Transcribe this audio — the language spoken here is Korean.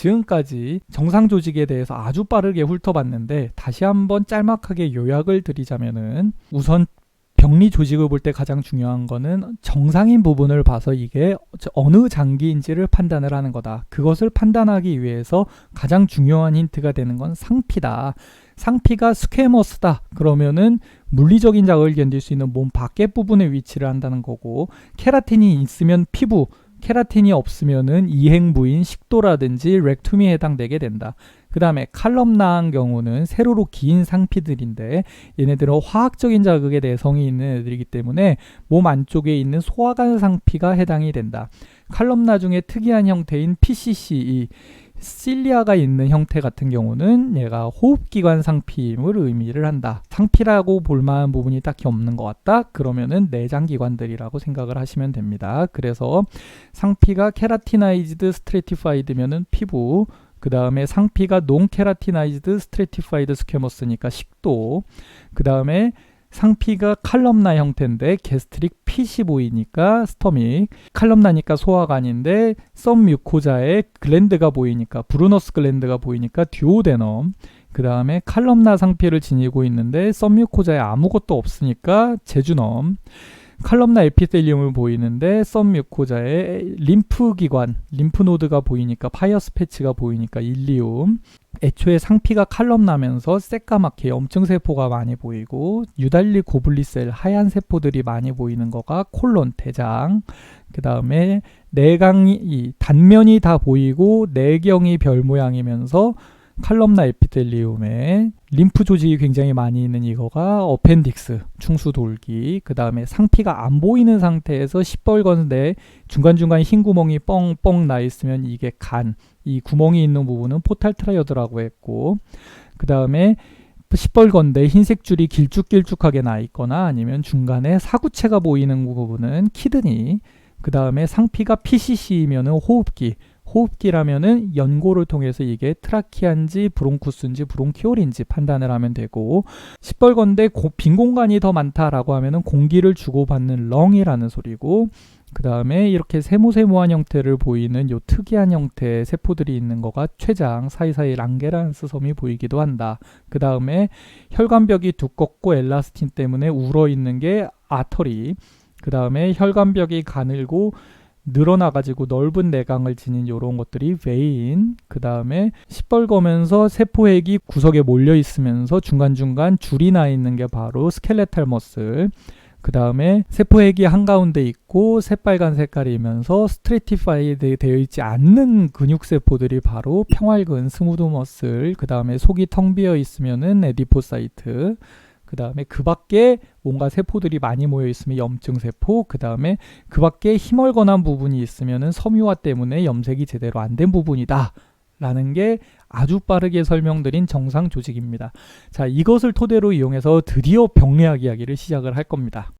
지금까지 정상 조직에 대해서 아주 빠르게 훑어봤는데 다시 한번 짤막하게 요약을 드리자면은 우선 병리 조직을 볼 때 가장 중요한 거는 정상인 부분을 봐서 이게 어느 장기인지를 판단을 하는 거다. 그것을 판단하기 위해서 가장 중요한 힌트가 되는 건 상피다. 상피가 스퀘머스다. 그러면은 물리적인 자극을 견딜 수 있는 몸 밖의 부분에 위치를 한다는 거고 케라틴이 있으면 피부, 케라틴이 없으면은 이행부인 식도라든지 렉툼이 해당되게 된다. 그 다음에 칼럼나한 경우는 세로로 긴 상피들인데 얘네들은 화학적인 자극에 내성이 있는 애들이기 때문에 몸 안쪽에 있는 소화관 상피가 해당이 된다. 칼럼나 중에 특이한 형태인 PCC, 실리아가 있는 형태 같은 경우는 얘가 호흡기관 상피임을 의미를 한다. 상피라고 볼만한 부분이 딱히 없는 것 같다. 그러면은 내장기관들이라고 생각을 하시면 됩니다. 그래서 상피가 케라티나이즈드 스트레티파이드면은 피부, 그 다음에 상피가 논케라티나이즈드 스트레티파이드 스퀘머스니까 식도, 그 다음에 상피가 칼럼나 형태인데 게스트릭 핏이 보이니까 스토믹 칼럼나니까 소화관인데 썸 뮤코자에 글랜드가 보이니까 브루너스 글랜드가 보이니까 듀오데넘. 그 다음에 칼럼나 상피를 지니고 있는데 썸 뮤코자에 아무것도 없으니까 제주넘 칼럼나 에피텔리움을 보이는데 썸 뮤코자에 림프 기관, 림프 노드가 보이니까 파이어스 패치가 보이니까 일리움. 애초에 상피가 칼럼 나면서 새까맣게 염증 세포가 많이 보이고 유달리 고블리셀 하얀 세포들이 많이 보이는 거가 콜론 대장. 그다음에 내강이 단면이 다 보이고 내경이 별 모양이면서 칼럼나 에피텔리움에 림프 조직이 굉장히 많이 있는 이거가 어펜딕스 충수 돌기 그 다음에 상피가 안 보이는 상태에서 시뻘건데 중간중간 흰 구멍이 뻥뻥 나 있으면 이게 간 이 구멍이 있는 부분은 포탈 트라이어드라고 했고 그 다음에 시뻘건데 흰색 줄이 길쭉길쭉하게 나 있거나 아니면 중간에 사구체가 보이는 부분은 키드니 그 다음에 상피가 PCC이면은 호흡기 호흡기라면은 연고를 통해서 이게 트라키안지 브론쿠스인지 브론키올인지 판단을 하면 되고 시뻘건데 고, 빈 공간이 더 많다라고 하면은 공기를 주고받는 렁이라는 소리고 그 다음에 이렇게 세모세모한 형태를 보이는 요 특이한 형태의 세포들이 있는 거가 췌장 사이사이 랑게란스 섬이 보이기도 한다. 그 다음에 혈관벽이 두껍고 엘라스틴 때문에 울어 있는 게 아터리. 그 다음에 혈관벽이 가늘고 늘어나가지고 넓은 내강을 지닌 이런 것들이 베인 그 다음에 시뻘거면서 세포액이 구석에 몰려 있으면서 중간중간 줄이 나 있는 게 바로 스켈레탈 머슬 그 다음에 세포액이 한가운데 있고 새빨간 색깔이면서 스트레티파이드 되어 있지 않는 근육세포들이 바로 평활근 스무드 머슬 그 다음에 속이 텅 비어 있으면은 에디포사이트 그 다음에 그 밖에 뭔가 세포들이 많이 모여 있으면 염증 세포, 그 다음에 그 밖에 희멀건한 부분이 있으면은 섬유화 때문에 염색이 제대로 안 된 부분이다. 라는 게 아주 빠르게 설명드린 정상 조직입니다. 자, 이것을 토대로 이용해서 드디어 병리학 이야기를 시작을 할 겁니다.